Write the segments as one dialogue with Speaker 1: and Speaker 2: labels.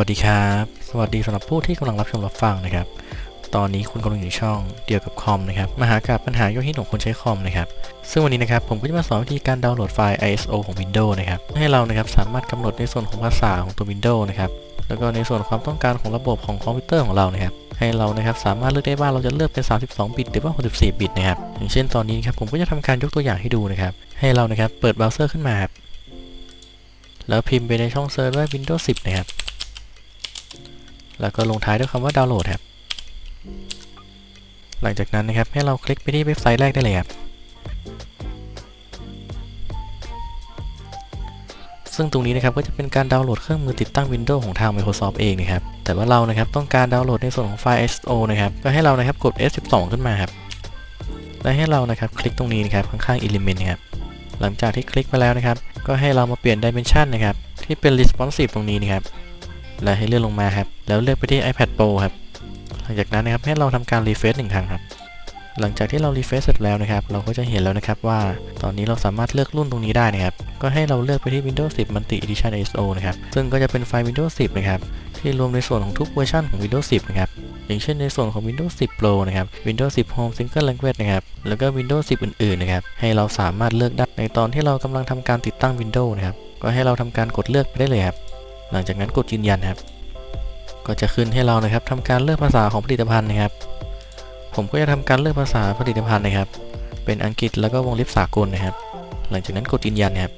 Speaker 1: วัสดีครับ สวัสดีสำหรับผู้ที่กำลังรับชมรับฟังนะครับ ตอนนี้คุณกำลังอยู่ในช่องเดียวกับคอมนะครับมาหากับปัญหายอดฮิตของคนใช้คอมนะครับ ซึ่งวันนี้นะครับผมก็จะมาสอนวิธีการดาวน์โหลดไฟล์ ISO ของ Windows นะครับ ให้เรานะครับสามารถกำหนดในส่วนของภาษาของตัว Windows นะครับ แล้วก็ในส่วนความต้องการของระบบของคอมพิวเตอร์ของเรานะครับ ให้เรานะครับสามารถเลือกได้ว่าเราจะเลือกเป็น 32 บิตหรือว่า 64 บิตนะครับ อย่างเช่นตอนนี้นะครับผมก็จะทำการยกตัวอย่างให้ดูนะครับ ให้เรานะครับเปิดเบราว์เซอร์ขึ้นมาครับแล้วพิมพ์ไปในช่องเซิร์ชว่า Windows 10 นะครับ แล้วก็ลงท้ายด้วยคำว่าดาวน์โหลดครับ หลังจากนั้นนะครับให้เราคลิกไปที่เว็บไซต์แรกได้เลยครับ ซึ่งตรงนี้นะครับก็จะเป็นการดาวน์โหลดเครื่องมือติดตั้ง Windows ของทาง Microsoft เองนะครับ แต่ว่าเรานะครับต้องการดาวน์โหลดในส่วนของไฟล์ ISO นะครับ ก็ให้เรานะครับกด F12 ขึ้นมาครับ และให้เรานะครับคลิกตรงนี้นะครับข้างๆ Element นะครับ หลังจากที่คลิกไปแล้วนะครับ ก็ให้เรามาเปลี่ยน Dimension นะครับที่เป็น Responsive ตรงนี้นะครับ และให้เลื่อนลงมาครับ แล้วเลือกไปที่ iPad Pro ครับ หลังจากนั้นนะครับให้เราทำการรีเฟรชหนึ่งครั้งครับ หลังจากที่เรารีเฟรชเสร็จแล้วนะครับ เราก็จะเห็นแล้วนะครับว่า ตอนนี้เราสามารถเลือกรุ่นตรงนี้ได้นะครับ ก็ให้เราเลือกไปที่ Windows 10 Multi Edition ISO นะครับ ซึ่งก็จะเป็นไฟล์ Windows 10 นะครับ ที่รวมในส่วนของทุกเวอร์ชันของ Windows 10 นะครับ อย่างเช่นในส่วนของ Windows 10 Pro นะครับ Windows 10 Home Single Language นะครับ แล้วก็ Windows 10 อื่นๆ นะครับ ให้เราสามารถเลือกได้ในตอนที่เรากำลังทำการติดตั้ง Windows นะครับ ก็ให้เราทำการกดเลือกไปได้เลยครับ หลังจากนั้นกดยืนยันครับ ก็จะขึ้นให้เรานะครับทำการเลือกภาษาของผลิตภัณฑ์นะครับ ผมก็จะทำการเลือกภาษาผลิตภัณฑ์นะครับ เป็นอังกฤษแล้วก็วงเล็บสากลนะครับ หลังจากนั้นกดยืนยันครับ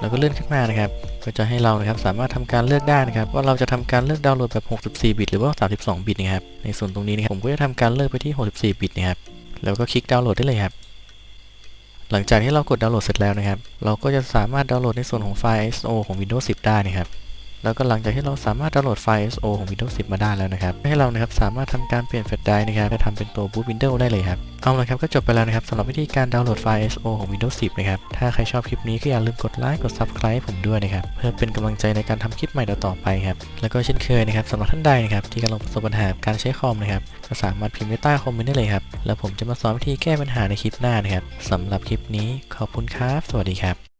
Speaker 1: แล้วก็เลื่อนขึ้นมานะครับ ก็จะให้เรานะครับสามารถทำการเลือกได้นะครับ ว่าเราจะทำการเลือกดาวน์โหลดแบบ 64 บิตหรือว่า 32 บิตนะครับ ในส่วนตรงนี้นะครับผมก็จะทำการเลือกไปที่ 64 บิตนะครับ แล้วก็คลิกดาวน์โหลดได้เลยครับ หลังจากที่เรากดดาวน์โหลดเสร็จแล้วนะครับ เราก็จะสามารถดาวน์โหลดในส่วนของไฟล์ ISO ของ Windows 10 ได้นะครับ แล้วก็หลังจากที่เราสามารถดาวน์โหลดไฟล์ ISO ของ Windows 10 มาได้แล้วนะครับ ให้เรานะครับสามารถทำการเปลี่ยนแฟลชไดรฟ์นะครับและทำเป็นตัว Boot Windows ได้เลยครับ เอาละครับก็จบไปแล้วนะครับสำหรับวิธีการดาวน์โหลดไฟล์ ISO ของ Windows 10 นะครับ ถ้าใครชอบคลิปนี้ก็อย่าลืมกดไลค์กด Subscribe ผมด้วยนะครับ เพื่อเป็นกำลังใจในการทำคลิปใหม่ต่อไปครับ แล้วก็เช่นเคยนะครับสำหรับท่านใดนะครับที่กำลังประสบปัญหาการใช้คอมนะครับก็สามารถพิมพ์ไว้ใต้คอมเมนต์ได้เลยครับแล้วผมจะมาสอนวิธีแก้ปัญหาในคลิปหน้านะครับสำหรับคลิปนี้ขอบคุณครับ สวัสดีครับ